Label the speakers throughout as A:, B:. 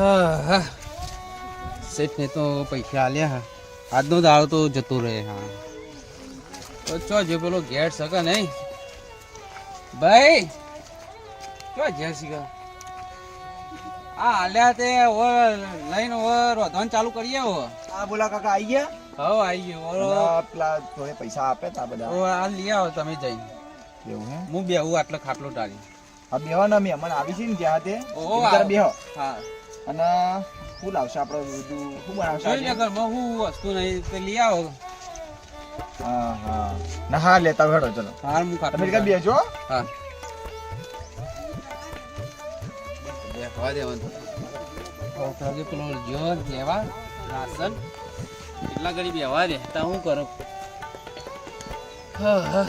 A: હા શેઠને તો પૈસા આલ્યા હા. આજનો દાડો તો જતો રહે હા. તો ચો જે પેલો ઘેર શકે નહીં? ભાઈ ચો ઘેર શીખા આ આલ્યા તે ઓ લઈને ઓ રોધન ચાલુ કરીએ ઓ
B: આ બોલા કાકા આઈ ગયા?
A: હો આવી ગયો
B: ઓ પેલા થોડે પૈસા આપે તા બધા.
A: ઓ આ લઈ આવો તમે જઈને.
B: એવું હે?
A: હું બેહું આટલો ખાટલો ટાળી
B: આ બેહો ને મહેમાન આવી છે ને ત્યાં તે.
A: આવો.
B: બેહો.
A: હા.
B: અને શું લાવશે આપણે બધું. શું બનાવશે
A: જોઈ લે? ઘરમાં હું વસ્તુ નહીં તે લઈ આવો.
B: હા હા. ના હા લેતા હેડો ચલો.
A: હાર હું ખાટલો
B: તમે
A: હા. દેવાનું. ઓકે પેલો જો લેવા રાશન. એટલા ઘડી બેવા દે? તા હું કરું. હા હા.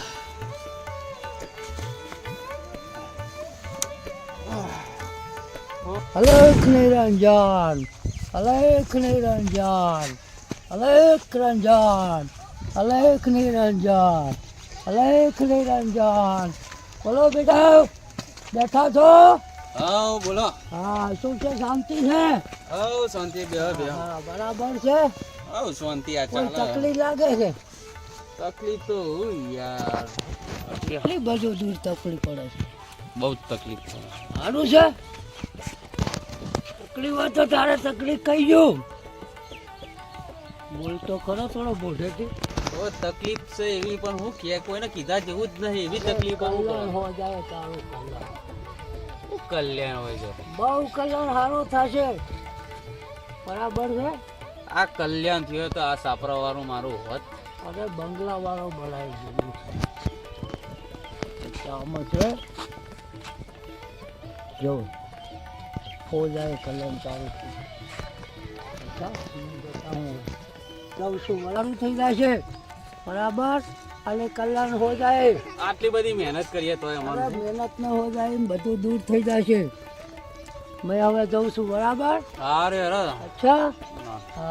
C: અલેખ નિરંજન અલેખ નિરંજન અલેખ રંજન અલેખ નિરંજન અલેખ નિરંજન બોલો બેટા બેઠા છો?
A: હા બોલો.
C: હા શું છે? શાંતિ છે?
A: હવ શાંતિ બે બે.
C: હા બરાબર છે?
A: હા શાંતિ આ ચાલે.
C: તકલીફ લાગે છે?
A: તકલીફ તો યાર.
C: કેટલી બધું દૂર તકલીફ પડે છે?
A: બહુ તકલીફ છે.
C: સારું છે? તકલીફ હોય તો તારે તકલીફ કહી દઉં બોલ તો ખરો થોડો મોઢેથી
A: ઓ તકલીફ છે એવી પણ હું કે કોઈને કીધા જેવું જ નહીં. એવી તકલીફ હું
C: હો જાય તારું કલ્યાણ.
A: કલ્યાણ હોય છે
C: બહુ કલ્યાણ સારું થશે. બરાબર છે?
A: આ કલ્યાણ થયો તો આ સાપરા વાળું મારું હોત.
C: અરે બંગલા વાળો બનાવી દીધું છે. જો હો જાય કલ્યાણ તારું અચ્છા, જાઉં છું વરાળું થઈ જાય છે? બરાબર? અને કલ્યાણ હો જાય.
A: આટલી બધી મહેનત કરીએ તો
C: મહેનત ન હો જાય બધું દૂર થઈ જાય છે. મેં હવે જઉં છું બરાબર?
A: અરે અરે
C: અચ્છા?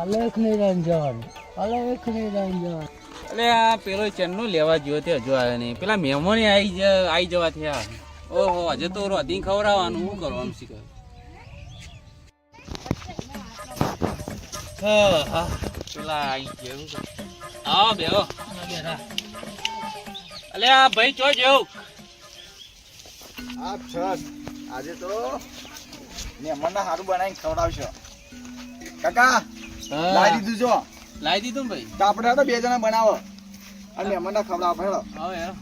C: અલેખ નિરંજન અલેખ નિરંજન.
A: એટલે આ પેલો ચેનનું લેવા ગયો તે હજુ આવ્યો નહીં. પેલા મહેમાને આવી આવી જવા થયા. ઓહો હજુ તો રોધી ખવડાવવાનું શું કરવાનું શીખે? હા પેલા આવો બેહો અલે આ ભાઈ ચો જેવું
B: આ છસ આજે તો મહેમાનને સારું બનાવીને ખવડાવશો કાકા લાવી દીધું જો
A: લાવી દીધું ભાઈ
B: તો આપણે હેડો બે જણા બનાવો અને મહેમાનને ખવડાવો હેડો
A: યાર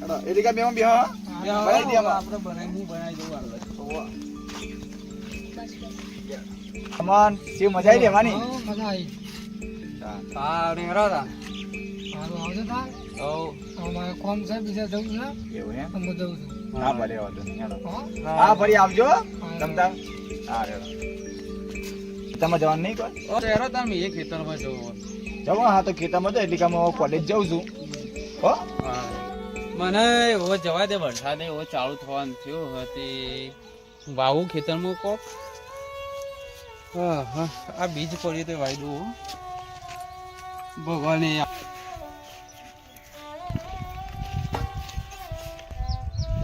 B: હેડો એ રીકા બેમાં બેહો બનાવી દે
A: આપણે બનાવી બનાવી દઉં
B: કમાન શિવ મજા આવી રહેવાની.
C: મજા આવી.
A: હા રે હેરો તા.
C: સારું આવજો તા
A: ઓ
C: અમારે કોમ છે બીજા જવું છે.
B: એવું હે
C: હું જઉં છું.
B: હા ભલે આવજો
C: હા?
B: હા ફરી આવજો તમતા હા રેડો તમે જવાનું નહીં કોઈ?
A: ઓ હેરો તમે એ ખેતરમાં જવું
B: જવો હા તો ખેતરમાં તો એટલે કે હું કોલેજ જાઉં છું. હો?
A: હા. મને એવો જવા દે વરસાદ એવો ચાલુ થવાનું થયો હતી વાવું ખેતરમાં કોક. હા હા આ બીજ પડ્યું તે હો. ભગવાને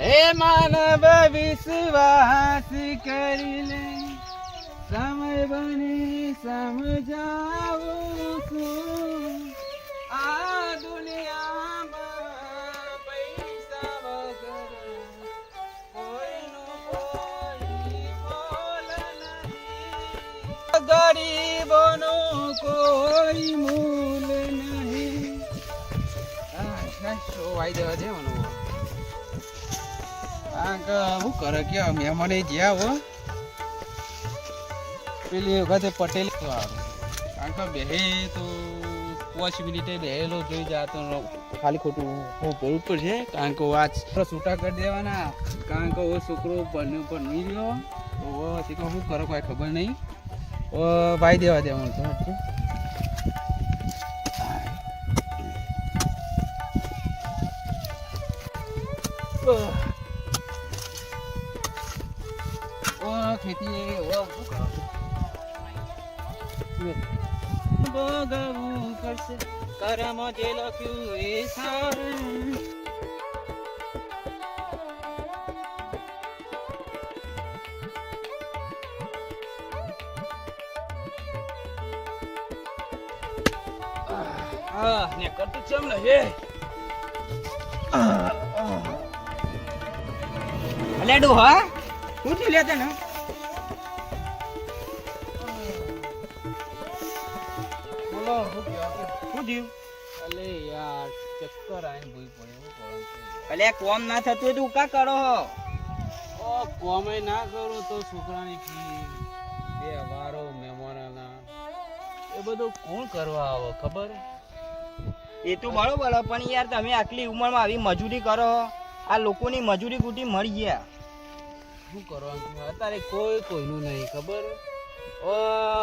A: હે માનવ વિશ્વાસ કરી લે સમય બની સમજાવું છું કોઈ મૂલ નહીં. ના દેવા દે મને જ્યાં હો પેલી વખતે પટેલ કારણ કે તો પાંચ મિનિટે બેહેલો જોઈ જા ખાલી ખોટું હું પડશે કારણ કે આજ છૂટા કરી દેવાના. કારણ કે ઓ છોકરો બન્યો બની રહ્યો. તો તો શું કરો કોઈ ખબર નહીં. ભાઈ દેવા દેવાનું રાખીએ એ સારું Ah, ne kartı çamla ye.
D: Ah, હા
A: હું લેતા
D: ને થયું
A: અલે યાર ચક્કર આઈને ભૂઈ પડ્યો?
D: અલે કોમ ના થતું હોય તો કા કરો હો.
A: ઓ કોમે ના કરું તો છોકરાની ફી બે વારો મહેમાનોના. એ બધું કોણ કરવા આવે ખબર
D: એ તો બરોબર પણ યાર તમે આટલી ઉંમરમાં આવી મજૂરી કરો હો. આ લોકોની મજૂરી ગુટી મળી ગયા.
A: શું કરવાનું? અત્યારે કોઈ કોઈનું નહીં ખબર ઓ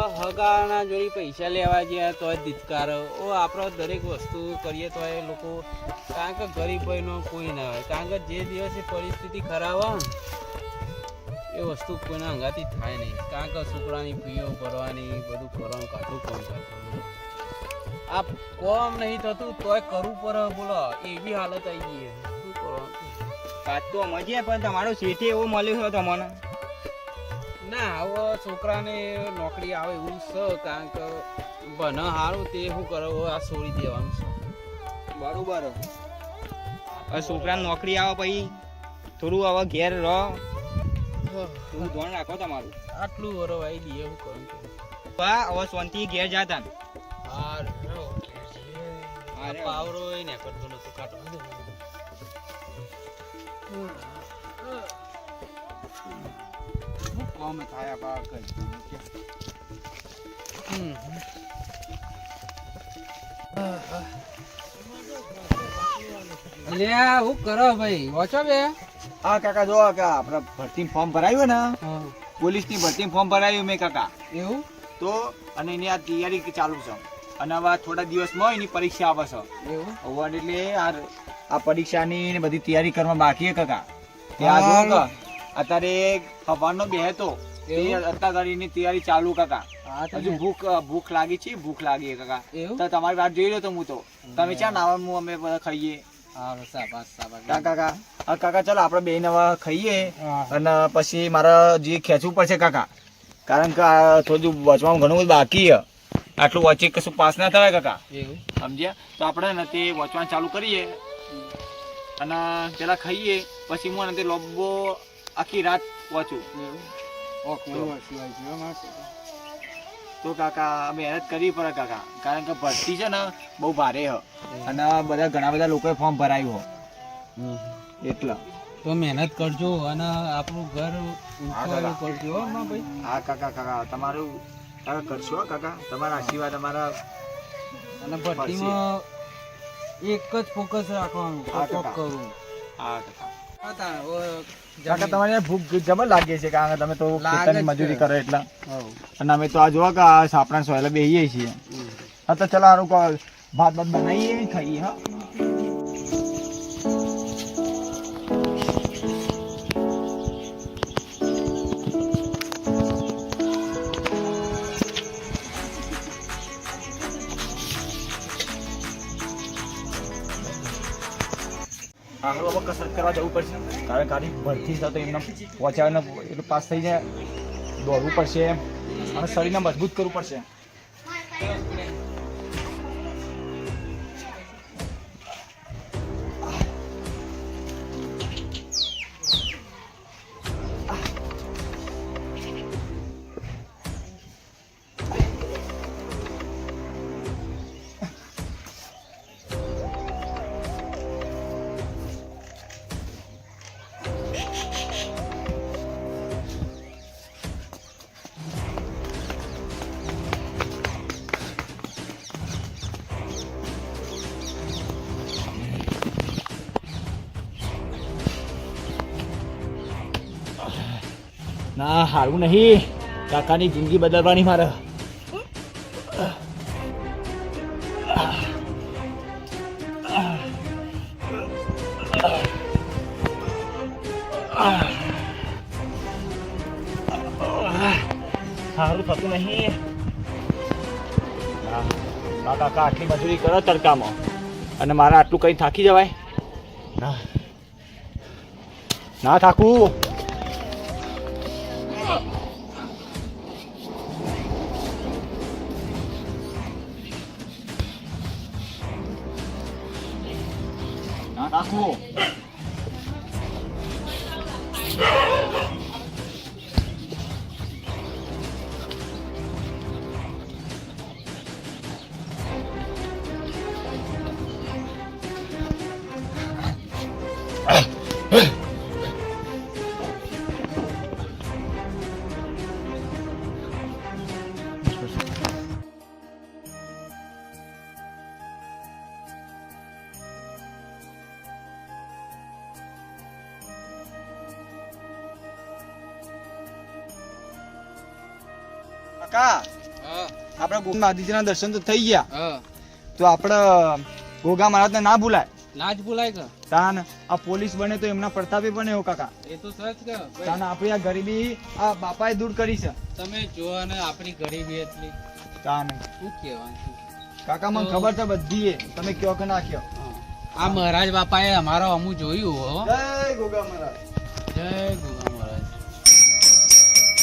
A: હગાના જોડી પૈસા લેવા ગયા તોય ધિતકાર. ઓ, આપણો દરેક વસ્તુ કરીએ તો એ લોકો કારણ કે ગરીબ ભાઈનો કોઈ ના હોય. કારણ કે જે દિવસે પરિસ્થિતિ ખરાબ એ વસ્તુ કોઈના અંગાથી થાય નહીં. કારણ કે છોકરાની ફીઓ ભરવાની, બધું કરવાનું કાઢું કામ કરતું આ કોમ નહીં થતું, તોય કરવું પડે. બોલો, એવી હાલત આવી ગઈ. શું કરવાનું?
D: વાત તો પણ તમારો શેઠી એવો મળ્યું છે તમને
A: ના હવે છોકરાને નોકરી આવે એવું છે કારણ કે ભણ સારું તે શું કરો આ છોડી દેવાનું છે.
D: બરોબર. હવે છોકરાને નોકરી આવે પછી થોડું હવે ઘેર રહો. થોડું ધ્યાન રાખો તમારું.
A: આટલું વરો આવી દઈએ હું કરું
D: બા હવે શાંતિ ઘેર જાતા.
A: પાવરો એ ને કરતો નતો કાઢવા હમ. અલ્યા હું કરો ભાઈ? વાંચો બે.
B: હા કાકા જો કાકા આપણે ભરતી ફોર્મ ભરાયું ને પોલીસની ભરતી ફોર્મ ભરાયું મેં કાકા.
A: એવું?
B: તો અને એની આ તૈયારી ચાલુ છે. અને હવે થોડા થોડા દિવસમાં એની પરીક્ષા આવે છે.
A: એવું?
B: એટલે આ આ પરીક્ષાની બધી તૈયારી કરવા બાકી કાકા. ત્યાં જો અત્યારે હવાનો બે હતો? અત્યારે એની તૈયારી ચાલુ કાકા. હજુ ભૂખ ભૂખ લાગી છે ભૂખ લાગી કાકા. તો તમારી વાત જોઈ લો તો હું તો. તમે ચા નાવા હું અમે બધા ખાઈએ. કાકા. કાકા ચાલો આપણે બે નવા ખાઈએ. અને પછી મારા જે ખેંચવું પડશે કાકા. કારણ કે આ થોડું વચમાં ઘણું બધું બાકી છે. આટલું વચ્ચે કશું પાસ ના થવાય કાકા. સમજ્યા? તો આપણે ને તે વચવાનું ચાલુ કરીએ. અને પેલા ખાઈએ. પછી હું તે લોબો આખી રાત
A: પહોંચું
B: તો. કાકા કાકા મહેનત કરવી પડે કાકા. કારણ કે ભરતી છે ને બહુ ભારે હ. અને બધા ઘણા બધા લોકોએ ફોર્મ ભરાયું હો. એટલે.
A: તો મહેનત કરજો અને આપણું ઘર. કરજો હો માં ભાઈ?
B: હા કાકા કાકા. તમારું કાકા કરશો હો કાકા? તમારા આશીર્વાદ અમારા
A: અને ભરતીમાં એક જ ફોકસ રાખવાનું
B: હા,
A: કાકા. કરું
B: હા કાકા. કાકા તમારે ભૂખ જબર લાગે છે કારણ કે તમે તો ખેતરની મજૂરી કરો એટલા. અને અમે તો આ જોવા કે આ સાપડા સોયલા બેહીએ છીએ. હા તો ચલો આરું ભાત ભાત બનાવીએ ખાઈએ હા. આગળ કસરત કરવા જવું પડશે. કારણ ગાડી ભરતી તો એમને પહોંચાડીને એટલું પાસ થઈ જાય. દોડવું પડશે. અને શરીરને મજબૂત કરવું પડશે. ના, હારું નહીં. કાકાની જિંદગી બદલવાની મારે. સારું થતું નહીં. કાકા આટલી મજૂરી કરો તડકામાં. અને મારે આટલું કઈ થાકી જવાય? ના. ના થાકું. ગોગા દર્શન તો થઈ ગયા. તો આપણે ગોગા મહારાજને ના ભૂલાય.
A: ના જ ભૂલાય કે?
B: તાન આ પોલીસ બને તો એમના પ્રતાપે બને એવો કાકા.
A: એ તો સચ કે
B: તાન આપણી આ ગરીબી આ બાપાએ દૂર કરી છે.
A: તમે જો અને આપણી ગરીબી એટલી.
B: તાન.
A: શું કહેવાનું?
B: કાકા મને ખબર છે બધી એ તમે કયો કે ના કયો
A: આ મહારાજ બાપાએ અમારો અમુ જોયું હો.
B: જય ગોગા મહારાજ.
A: જય ગોગા મહારાજ.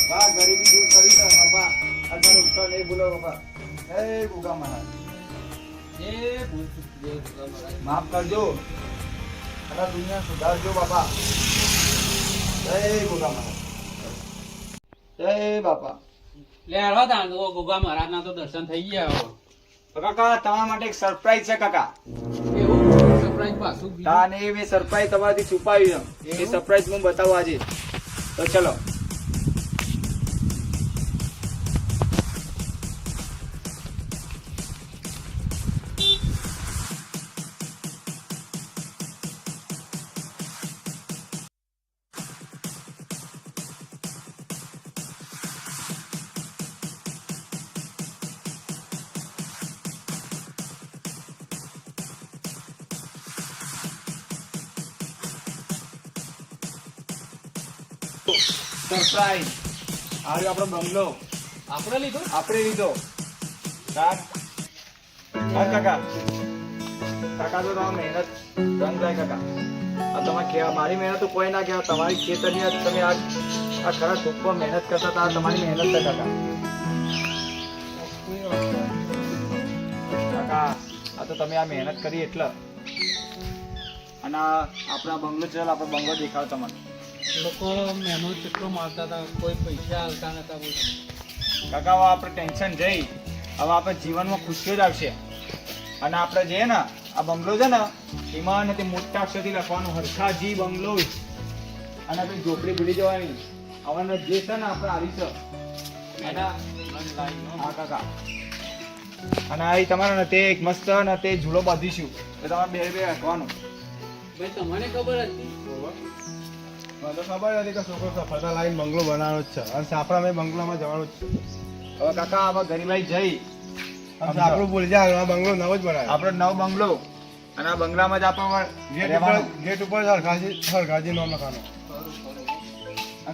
B: વાહ ગરીબી દૂર કરી છે બાપા. અત્યારે નહીં બાપા. મહારાજ.
A: મહારાજ.
B: માફ કરજો. અને દુનિયા સુધારજો બાપા. જય ગોગા મહારાજ. જય બાપા.
A: લે હાલો તા ગોગા મહારાજના તો દર્શન થઈ ગયા
B: કાકા તમારા માટે એક સરપ્રાઈઝ છે કાકા.
A: સરપ્રાઈઝ પાછું બીજું?
B: તા ને મેં સરપ્રાઈઝ તમારાથી છુપાવી એ સરપ્રાઈઝ હું બતાવું આજે. તો ચલો. સરપ્રાઈઝ આવ્યો આપણો બંગલો.
A: આપણે લીધો?
B: આપણે લીધો. તાર હા કાકા. કાકા તો તમારી મહેનત રંગ થાય કાકા. આ તમારે કહેવા મારી મહેનત તો કોઈ ના કહેવા તમારી ખેતરની તમે આ આ ખરા ટૂંકમાં મહેનત કરતા હતા તમારી મહેનત છે કાકા. કાકા આ તો તમે આ મહેનત કરી એટલે. અને આપણા બંગલો ચાલ આપણો બંગલો દેખાડો તમને
A: લોકો મહેનત કેટલો મારતા હતા કોઈ પૈસા આવતા નતા બોલ
B: કાકા હવે આપણે ટેન્શન જઈ. હવે આપણે જીવનમાં ખુશીઓ જ આવશે. અને આપણે જે ને આ બંગલો છે ને એમાં ને તે મોટા અક્ષરથી લખવાનું હરખાજી બંગલો. અને આપણે ઝોપડી ભૂલી જવાની. હવે જે છે ને આપણે આવી છે. હા કાકા. અને આ તમારે ને તે એક મસ્ત ને તે ઝૂલો બાંધીશું. એ તમારે બે બે રાખવાનું.
A: ભાઈ તમને ખબર હતી?
E: મને ખબર કે છોકરો સફળતા બંગલો બનાવવાનો જ છે. અને સાપરા મેં બંગલામાં જવાનું જ છે.
B: હવે કાકા હવે ગરીબાઈ જઈ.
E: સાપરું ભૂલી જાય આ બંગલો નવો જ બનાવ્યો.
B: આપણો નવ બંગલો. અને આ બંગલામાં જ આપણે
E: ગેટ ઉપર હરખાજી હરખાજી નામ લખાનું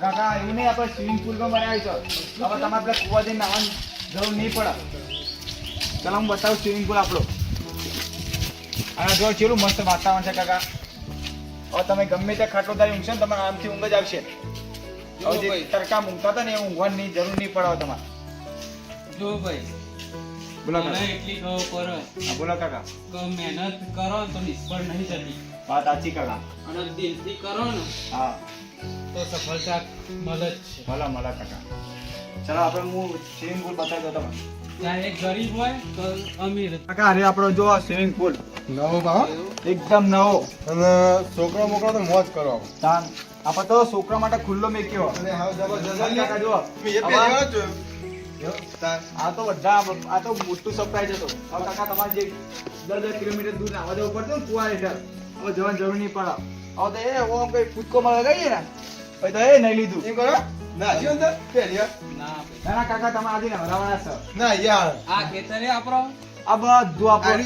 B: કાકા એવું નહીં આપણે સ્વિમિંગ પુલમાં બનાવી છે. હવે તમારે પેલા કુવા જઈને નાવાની જરૂર નહીં પડે. ચાલો હું બતાવું સ્વિમિંગ પુલ આપણો. અને જો કેવું મસ્ત વાતાવરણ છે કાકા. હવે તમે ગમે તે ખાટલો તારી ઊંઘશે ને તમારે આમથી ઊંઘ જ આવશે. હવે જે. તડકા ઊંઘતા હતા ને એ ઊંઘવાની જરૂર નહીં પડે તમારે.
A: જો ભાઈ.
B: બોલો કાકા.
A: એટલી ખબર પડે
B: બોલો કાકા.
A: કે મહેનત કરો તો નિષ્ફળ નહીં થતી
B: વાત સાચી કાકા.
A: અને દિલથી કરો ને
B: હા.
A: તો સફળતા મળે જ છે.
B: ભલા કાકા. ચાલો આપણે હું સ્વિમિંગ પુલ બતાવી દો તમે
A: ચાહે ગરીબ હોય કે અમીર.
B: કાકા અરે આપણો જો સ્વિમિંગ પુલ
E: નવો ભાવ
B: એકદમ નવો.
E: અને છોકરો મોકરો તો મોજ કરો.
B: તાન આપણે તો છોકરા માટે ખુલ્લો મેક્યો
E: અને હા જબરજસ્ત.
B: કાકા જો.
E: એ.
B: આ તો બધા આ તો મોટું સરપ્રાઈઝ હતો. હવે કાકા તમારે જે દસ દસ કિલોમીટર દૂર નાવા જવું પડતું ને કુવા હેઠળ. હવે જવાની જરૂર નહીં પડે. હવે તો એ ઓમ કઈ કૂદકો માં લગાવીએ ને? પછી તો એ નહીં લીધું.
E: એમ કરો? ના પહેલી વાર.
A: ના
B: કાકા તમે આજે નવરાવાના છો.
E: ના યાર.
A: આ ખેતરે આપણો?
B: આ બધું આપણે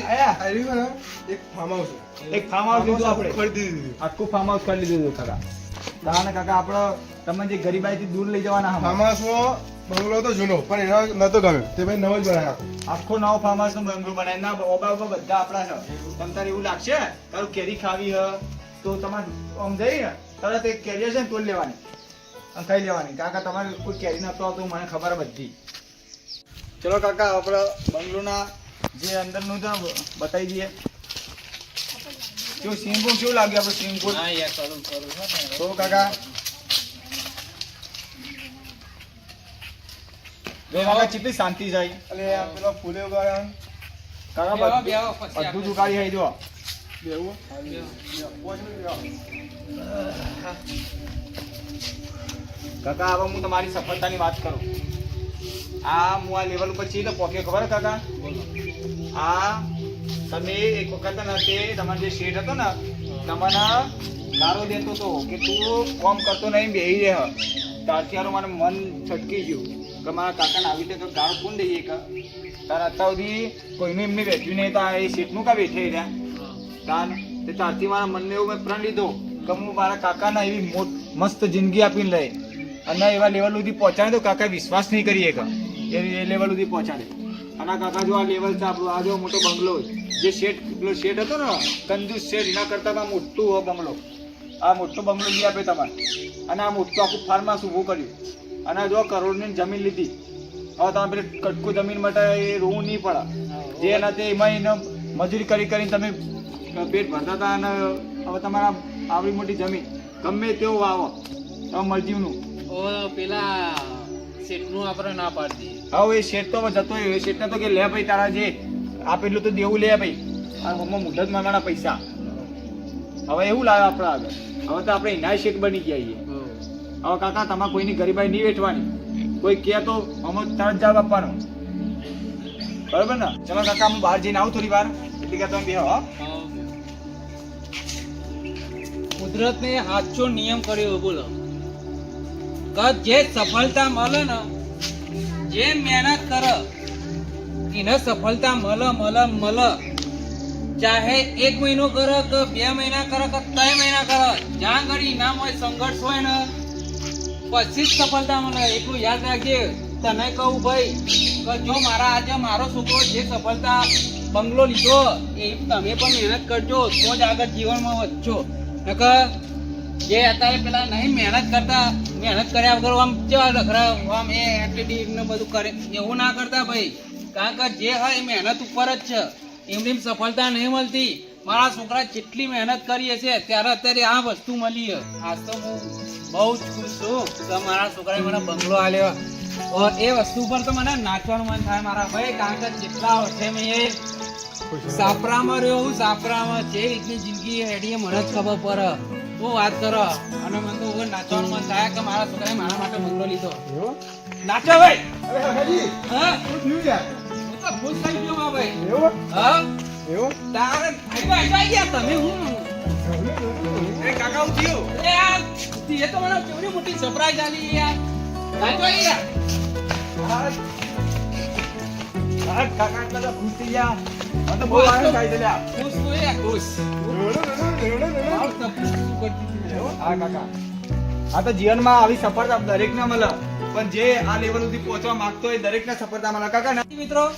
E: એક ફાર્મ હાઉસ
B: એક ફાર્મ હાઉસ લીધું આપણે.
E: ખરીદી દીધું.
B: આખું ફાર્મ હાઉસ કરી લીધું કાકા. તાને કાકા આપણો તમે જે ગરીબાઈથી દૂર લઈ જવાના
E: ફાર્મ હાઉસ બંગલો તો જૂનો પણ એનો નતો ગમ્યો. તે ભાઈ નવો જ બનાવ્યો
B: આખો. નવો ફાર્મ હાઉસ નો બંગલો બનાવી ના ઓબા ઓબા બધા આપણા છે. તમને તારે એવું લાગશે? તારું કેરી ખાવી હ તો તમારે આમ જઈ ને તરત એક કેરી છે ને તોડ લેવાની. ખાઈ લેવાની કાકા તમારે કોઈ કેરી નતો આવતો મને ખબર બધી. ચલો કાકા આપણે બંગલોના જે અંદરનું છે બતાવી દઈએ. જો સ્વિમિંગ કેવું લાગ્યું આપણે
A: ને.
B: તો કાકા? કાકા કેટલી શાંતિ જાય
E: એટલે પેલો ફૂલે ઉગાડ્યા.
B: કાકા બધું જ ઉગાડી આવી
E: બેવું.
B: કાકા, હવે હું તમારી સફળતાની વાત કરું. આ હું આ લેવલ ઉપર છીએ તો પહોંચ્યો ખબર કાકા? આ તમે એક વખત તે તમારો જે શેઠ હતો ને, તમને ગારો દેતો હતો કે તું કોમ કરતો નહીં, બેહી રહે. ત્યારથી હારું મને મન છટકી ગયું. કે મારા કાકાને આવી રીતે ગારો કોણ દઈએ કે? તાર અત્યાર સુધી કોઈનું એમને વેચ્યું નહીં, તો એ શેઠનું કા બેઠે રહ્યા? તાર તે ત્યારથી મારા મનને એવું મેં પ્રણ લીધો કે હું મારા કાકાના એવી મસ્ત જિંદગી આપીને લઈ. અને એવા લેવલ સુધી પહોંચાડે તો કાકા વિશ્વાસ નહીં કરીએ કા એ લેવલ સુધી પહોંચાડે. અને કાકા જો આ લેવલ છે, આપણું આ જો મોટો બંગલો જે શેઠ, પેલો શેઠ હતો ને, કંજૂસ શેઠ, એના કરતાં આ મોટું હો બંગલો. આ મોટો બંગલો લઈ આપે તમારે. અને આ મોટું આખું ફાર્મ હાઉસ ઊભું કર્યું. અને જો કરોડની જમીન લીધી. હવે તમે પેલી કટકું જમીન માટે એ રોવું નહીં પડે. જે એના તે એમાં એને મજૂરી કરી કરીને તમે પેટ ભરતા હતા અને હવે તમારા આવડી મોટી જમીન. ગમે તેવું વાવો. તમે મરજીવનું
A: ઓ પેલા શેઠનું આપણે ના પાડી
B: હવે એ શેઠ તો જતો રહ્યો. શેઠને તો કે લે ભાઈ તારા જે આપેલું તો દેવું લે ભાઈ. આ મમ્મા મુદત માંગવાના પૈસા. હવે એવું લાવે આપણે આગળ. હવે તો આપણે એના શેઠ બની ગયા છીએ. હવે કાકા તમારે કોઈની ગરીબાઈ નહીં વેઠવાની. કોઈ કહે તો અમે તરત જવાબ આપવાનો. બરોબર ને? ચલો કાકા હું બહાર જઈને આવું થોડી વાર. એટલે કે તમે બે હો.
A: કુદરતને સાચો નિયમ કર્યો બોલો. કે જે સફળતા મળે ને, જે મહેનત કરે, એને સફળતા મળે મળે મળે. ચાહે એક મહિનો કરે કે બે મહિના કરે કે ત્રણ મહિના કરે, જ્યાં ઘડી ઇનામ હોય, સંઘર્ષ હોય ને, પછી જ સફળતા મળે. એટલું યાદ રાખજે. તને કહું ભાઈ, કે જો મારા આજે મારો છોકરો જે સફળતા બંગલો લીધો, એ તમે પણ મહેનત કરજો, તો જ આગળ જીવનમાં વધશો નકર જે અત્યારે પેલા નહીં મહેનત કરતા, મહેનત કર્યા વગર આમ કેવા લખરા આમ એ એથ્લેટિક ને બધું કરે. એવું ના કરતા ભાઈ. કારણ કે જે હોય એ મહેનત ઉપર જ છે. એમની સફળતા નહીં મળતી. મારા છોકરા જેટલી મહેનત કરીએ છે, ત્યારે અત્યારે આ વસ્તુ મળી છે. આજ તો હું બહુ જ ખુશ છું કે મારા છોકરાએ મને બંગલો આલ્યો. ઓર એ વસ્તુ પર તો મને નાચવાનું મન થાય મારા ભાઈ, કારણ કે જેટલા વર્ષે મેં એ સાપરામાં રહ્યો, હું સાપરામાં જે રીતની જિંદગી હેડી મને જ ખબર પડે. તું વાત કરો. અને મને તો ઉગર નાચવાનું મન થાય કે મારા છોકરાએ મારા માટે બંગલો લીધો. નાચો ભાઈ.
E: અરે હગાજી
A: હા?
E: શું થયું યાર?
A: હું તો ખુશ થઈ ગયો મારા ભાઈ.
E: એવો?
A: હા?
E: એવો?
A: તારે ભાઈ આવી ગયા તમે હું
B: એ કાકા હું થયું?
A: એ આ એ તો મને કેવડી મોટી સરપ્રાઈઝ આલી યાર. નાચો યાર
B: જીવનમાં આવી સફળતા દરેકને મળે. પણ જે આ લેવલ સુધી પહોંચવા માંગતો હોય દરેકને સફળતા મળે. કાકા ને
A: મિત્રો?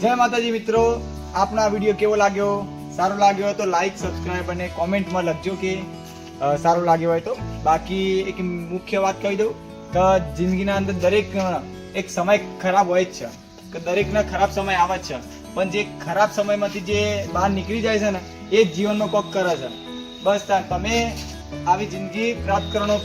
B: જય માતાજી મિત્રો. આપનો આ વીડિયો કેવો લાગ્યો? સારો લાગ્યો હોય તો લાઈક સબસ્ક્રાઇબ અને કોમેન્ટમાં લખજો કે સારો લાગ્યો હોય તો. બાકી એક મુખ્ય વાત કહી દઉં. કે જિંદગીના અંદર દરેક એક સમય ખરાબ હોય જ છે. દરેકના ખરાબ સમય આવે જ છે. પણ જે ખરાબ સમયમાંથી જે બહાર નીકળી જાય છે ને, એ જ જીવનમાં કોક કરે છે. બસ તમે આવી જિંદગી પ્રાપ્ત કરવાનો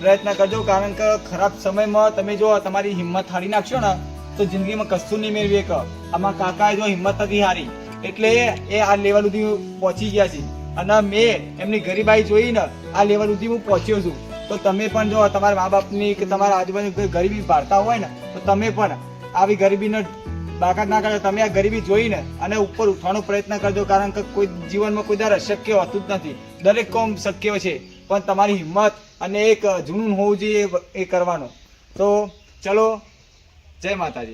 B: પ્રયત્ન કરજો, કારણ કે ખરાબ સમયમાં તમે જો તમારી હિંમત હારી નાખશો ને, તો જિંદગીમાં કશું નહીં મેળવી કે આમાં કાકાએ જો હિંમત નથી હારી, એટલે એ આ લેવલ સુધી પહોંચી ગયા છે. અને મેં એમની ગરીબાઈ જોઈને આ લેવલ સુધી હું પહોંચ્યો છું. તો તમે પણ જો તમારા મા બાપની કે તમારા આજુબાજુ ગરીબી ભારતા હોય ને, તો તમે પણ આવી ગરીબીનો બાકાત ના કરજો તમે આ ગરીબી જોઈને અને ઉપર ઉઠવાનો પ્રયત્ન કરજો, કારણ કે કોઈ જીવનમાં કોઈ દર અશક્ય હોતું જ નથી. દરેક કોમ શક્ય છે, પણ તમારી હિંમત અને એક જૂનું હોવું જોઈએ એ કરવાનું. તો ચલો, જય માતાજી.